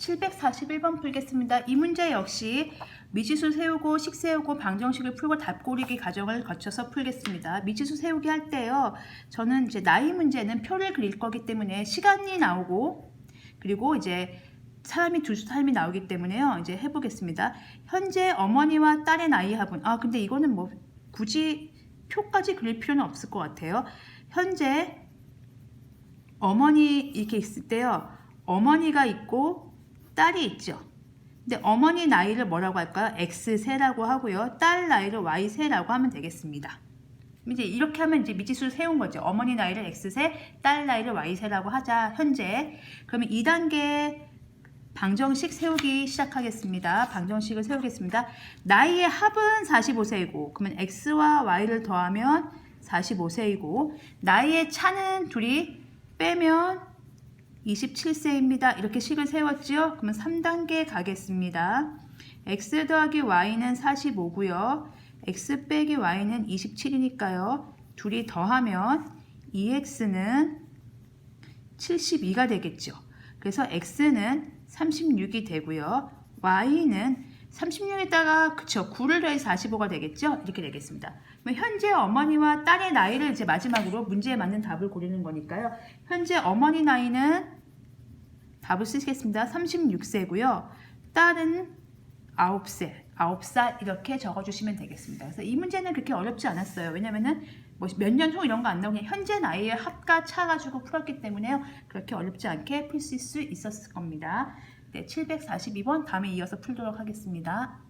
741번 풀겠습니다. 이 문제 역시 미지수 세우고 식 세우고 방정식을 풀고 답고르기 과정을 거쳐서 풀겠습니다. 미지수 세우기 할 때요. 저는 이제 나이 문제는 표를 그릴 거기 때문에 시간이 나오고 그리고 이제 사람이 두 사람이 나오기 때문에요. 이제 해보겠습니다. 현재 어머니와 딸의 나이 합은 아 근데 이거는 뭐 굳이 표까지 그릴 필요는 없을 것 같아요. 현재 어머니 이렇게 있을 때요. 어머니가 있고 딸이 있죠. 근데 어머니 나이를 뭐라고 할까요? X세라고 하고요. 딸 나이를 Y세라고 하면 되겠습니다. 이제 이렇게 하면 이제 미지수를 세운 거죠. 어머니 나이를 X세, 딸 나이를 Y세라고 하자. 현재. 그러면 2단계 방정식 세우기 시작하겠습니다. 방정식을 세우겠습니다. 나이의 합은 45세이고 그러면 X와 Y를 더하면 45세이고 나이의 차는 둘이 빼면 27세입니다. 이렇게 식을 세웠죠? 그러면 3단계 가겠습니다. x 더하기 y는 45고요. x 빼기 y는 27이니까요. 둘이 더하면 2x는 72가 되겠죠. 그래서 x는 36이 되고요. y는 36에다가 그쵸 9를 더해서 45가 되겠죠? 이렇게 되겠습니다. 현재 어머니와 딸의 나이를 이제 마지막으로 문제에 맞는 답을 고르는 거니까요. 현재 어머니 나이는 답을 쓰겠습니다. 36세고요. 딸은 9세, 9살 이렇게 적어주시면 되겠습니다. 그래서 이 문제는 그렇게 어렵지 않았어요. 왜냐면은 뭐 몇 년 후 이런 거 안 나오고 현재 나이의 합과 차 가지고 풀었기 때문에요. 그렇게 어렵지 않게 풀 수 있었을 겁니다. 네, 742번 다음에 이어서 풀도록 하겠습니다.